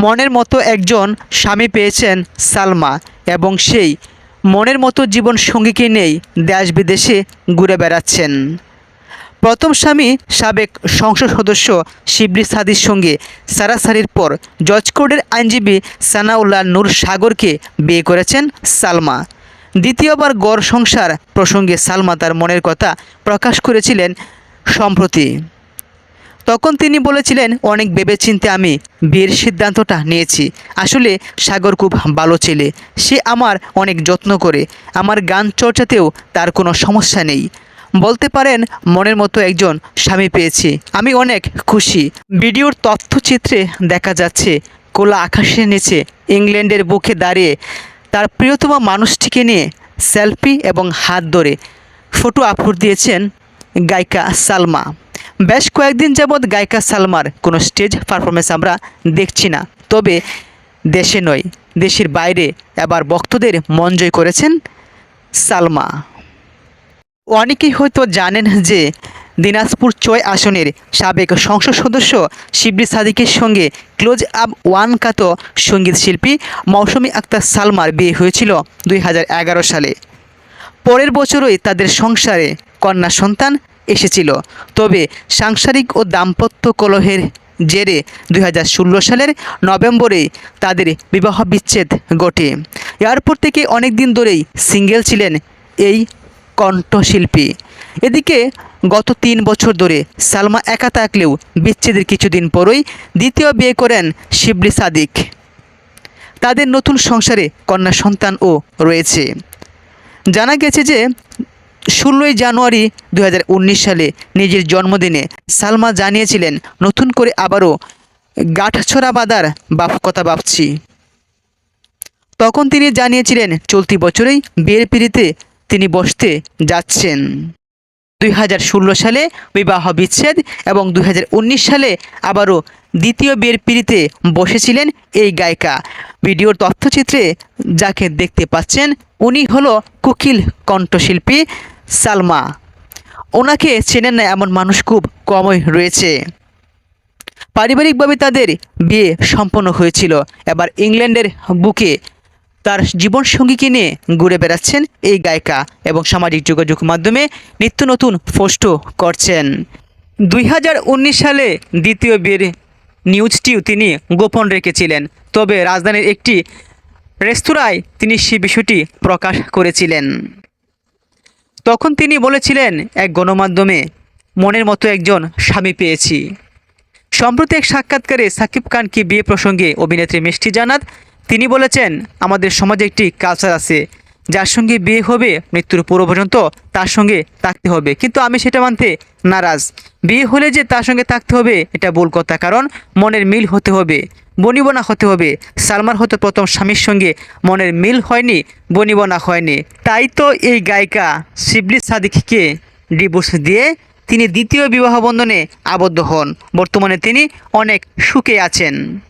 মনের মতো একজন স্বামী পেয়েছেন সালমা এবং সেই মনের মতো জীবন সঙ্গীকে নেই দেশ বিদেশে ঘুরে বেড়াচ্ছেন। প্রথম স্বামী সাবেক সংসদ সদস্য শিবলি সাদির সঙ্গে সারাসারির পর জজ কোর্টের আইনজীবী সানাউল্লাহ নূর সাগরকে বিয়ে করেছেন সালমা। দ্বিতীয়বার গড় সংসার প্রসঙ্গে সালমা তার মনের কথা প্রকাশ করেছিলেন সম্প্রতি। তখন তিনি বলেছিলেন, অনেক ভেবেচিন্তে আমি বিয়ের সিদ্ধান্তটা নিয়েছি। আসলে সাগর খুব ভালো ছেলে। সে আমার অনেক যত্ন করে। আমার গান চর্চাতেও তার কোনো সমস্যা নেই। বলতে পারেন, মনের মতো একজন স্বামী পেয়েছি। আমি অনেক খুশি। ভিডিওর তথ্যচিত্রে দেখা যাচ্ছে, কোলা আকাশের নিচে ইংল্যান্ডের বুকে দাঁড়িয়ে তার প্রিয়তম মানুষটিকে নিয়ে সেলফি এবং হাত ধরে ফটো আপলোড দিয়েছেন গায়িকা সালমা। বেশ কয়েকদিন যাবৎ গায়িকা সালমার কোনো স্টেজ পারফরমেন্স আমরা দেখছি না। তবে দেশে নয়, দেশের বাইরে এবার ভক্তদের মন জয় করেছেন সালমা। অনেকেই হয়তো জানেন যে দিনাজপুর ছয় আসনের সাবেক সংসদ সদস্য শিবলি সাদিকের সঙ্গে ক্লোজ আপ ওয়ান কাত সংগীত শিল্পী মৌসুমী আক্তার সালমার বিয়ে হয়েছিল দুই হাজার এগারো সালে। পরের বছরই তাদের সংসারে কন্যা সন্তান এসেছিল। তবে সাংসারিক ও দাম্পত্য কলহের জেরে দু হাজার ষোলো সালের নভেম্বরে তাদের বিবাহ বিচ্ছেদ ঘটে। এরপর থেকে অনেক দিন ধরেই সিঙ্গেল ছিলেন এই কণ্ঠশিল্পী। এদিকে গত তিন বছর ধরে সালমা একা থাকলেও বিচ্ছেদের কিছুদিন পরই দ্বিতীয় বিয়ে করেন শিবলি সাদিক। তাদের নতুন সংসারে কন্যা সন্তানও রয়েছে। জানা গেছে যে ষোলোই জানুয়ারি দুই হাজার উনিশ সালে নিজের জন্মদিনে সালমা জানিয়েছিলেন, নতুন করে আবারও গাঁটছড়া বাঁধার বাপ, কথা ভাবছি। তখন তিনি জানিয়েছিলেন, চলতি বছরেই বিয়ের পিড়িতে তিনি বসতে যাচ্ছেন। দুই হাজার ষোলো সালে বিবাহ বিচ্ছেদ এবং দুই হাজার উনিশ সালে আবারও দ্বিতীয় বিয়ের পিড়িতে বসেছিলেন এই গায়িকা। ভিডিওর তথ্যচিত্রে যাকে দেখতে পাচ্ছেন, উনি হলো কুকিল কণ্ঠশিল্পী সালমা। ওনাকে চেনেন না এমন মানুষ খুব কমই রয়েছে। পারিবারিকভাবে তাদের বিয়ে সম্পন্ন হয়েছিল। এবার ইংল্যান্ডের বুকে তার জীবনসঙ্গীকে নিয়ে ঘুরে বেড়াচ্ছেন এই গায়িকা এবং সামাজিক যোগাযোগ মাধ্যমে নিত্য নতুন পোস্টও করছেন। দুই হাজার উনিশ সালে দ্বিতীয় বিয়ের নিউজটিও তিনি গোপন রেখেছিলেন। তবে রাজধানীর একটি রেস্তোরাঁয় তিনি সে বিষয়টি প্রকাশ করেছিলেন। তখন তিনি বলেছিলেন, এক গণমাধ্যমে মনের মতো একজন স্বামী পেয়েছি। সম্প্রতি এক সাক্ষাৎকারে সাকিব খানকে বিয়ে প্রসঙ্গে অভিনেত্রী মিষ্টি জানাত তিনি বলেছেন, আমাদের সমাজে একটি কালচার আছে, যার সঙ্গে বিয়ে হবে, মৃত্যুর পূর্ব পর্যন্ত তার সঙ্গে থাকতে হবে। কিন্তু আমি সেটা মানতে নারাজ। বিয়ে হলে যে তার সঙ্গে থাকতে হবে, এটা ভুল কথা। কারণ মনের মিল হতে হবে। বনিবনা হতে হবে। সালমান হতে প্রথম স্বামীর সঙ্গে মনের মিল হয়নি, বনিবনা হয়নি। তাই তো এই গায়িকা শিবলি সাদিককে ডিভোর্স দিয়ে তিনি দ্বিতীয় বিবাহ বন্ধনে আবদ্ধ হন। বর্তমানে তিনি অনেক সুখে আছেন।